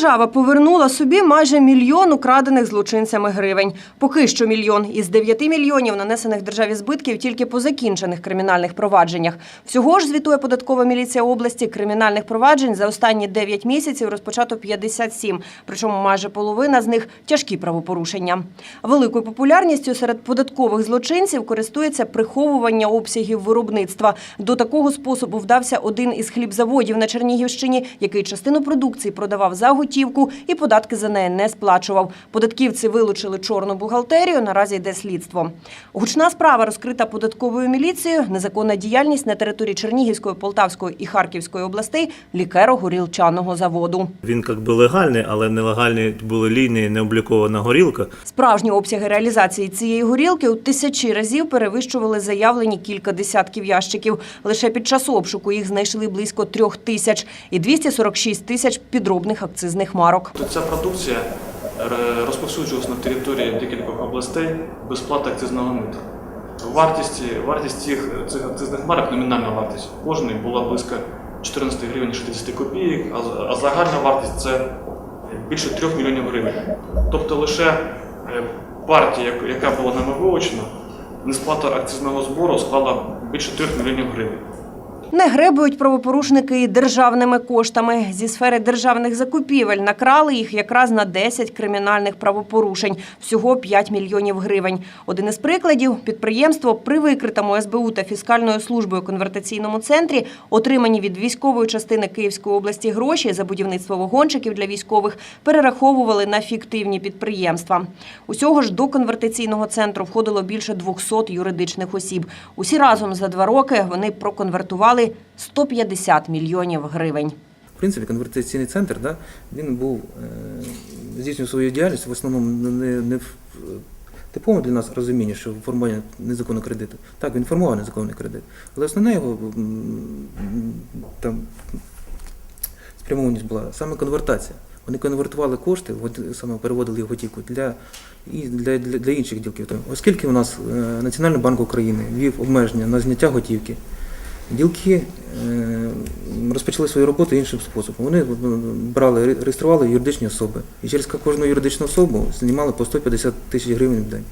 Держава повернула собі майже мільйон украдених злочинцями гривень. Поки що мільйон із 9 мільйонів нанесених державі збитків тільки по закінчених кримінальних провадженнях. Всього ж звітує податкова міліція області кримінальних проваджень за останні 9 місяців розпочато 57, причому майже половина з них тяжкі правопорушення. Великою популярністю серед податкових злочинців користується приховування обсягів виробництва. До такого способу вдався один із хлібзаводів на Чернігівщині, який частину продукції продавав за готівку і податки за неї не сплачував. Податківці вилучили чорну бухгалтерію. Наразі йде слідство. Гучна справа розкрита податковою міліцією. Незаконна діяльність на території Чернігівської, Полтавської і Харківської областей лікеро-горілчаного заводу. Він як би легальний, але нелегальні були лінії, необлікована горілка. Справжні обсяги реалізації цієї горілки у тисячі разів перевищували заявлені кілька десятків ящиків. Лише під час обшуку їх знайшли близько трьох тисяч і 246 тисяч підробних акцизних марок. Ця продукція е, розповсюджувалась на території декількох областей без плати акцизного мита. Вартість, вартість цих, цих акцизних марок, номінальна вартість кожної була близько 14 гривень 60 копійок, а, а загальна вартість це більше 3 мільйонів гривень. Тобто лише е, партія, яка була нами вилучена, несплата акцизного збору склала більше 3 мільйонів гривень. Не гребують правопорушники державними коштами. Зі сфери державних закупівель накрали їх якраз на 10 кримінальних правопорушень. Всього 5 мільйонів гривень. Один із прикладів – підприємство при викритому СБУ та фіскальною службою конвертаційному центрі отримані від військової частини Київської області гроші за будівництво вагончиків для військових перераховували на фіктивні підприємства. Усього ж до конвертаційного центру входило більше 200 юридичних осіб. Усі разом за два роки вони проконвертували 150 мільйонів гривень. В принципі, конвертаційний центр, да, він був е, здійснював свою діяльність в основному не, не в е, типовому для нас розумінні, що формування незаконного кредиту. Так, він формував незаконний кредит. Але основна його там, спрямованість була саме конвертація. Вони конвертували кошти, саме переводили в готівку для, і для, для, для інших ділків. Оскільки у нас е, Національний банк України ввів обмеження на зняття готівки, Ділки е, розпочали свою роботу іншим способом. Вони брали, реєстрували юридичні особи. І через кожну юридичну особу знімали по 150 тисяч гривень в день.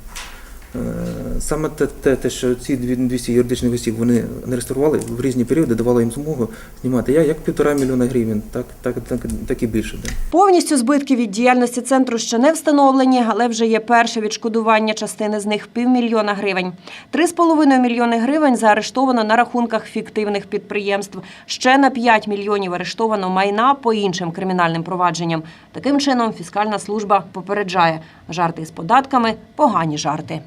Саме те, те, те, що ці дві- 200 юридичних осіб вони не реєстрували в різні періоди, давало їм змогу знімати я як півтора мільйона гривень, так, так, так, так і більше. в. Повністю збитки від діяльності центру ще не встановлені, але вже є перше відшкодування частини з них півмільйона гривень. Три з половиною мільйони гривень заарештовано на рахунках фіктивних підприємств. Ще на 5 мільйонів арештовано майна по іншим кримінальним провадженням. Таким чином, фіскальна служба попереджає – жарти з податками – погані жарти.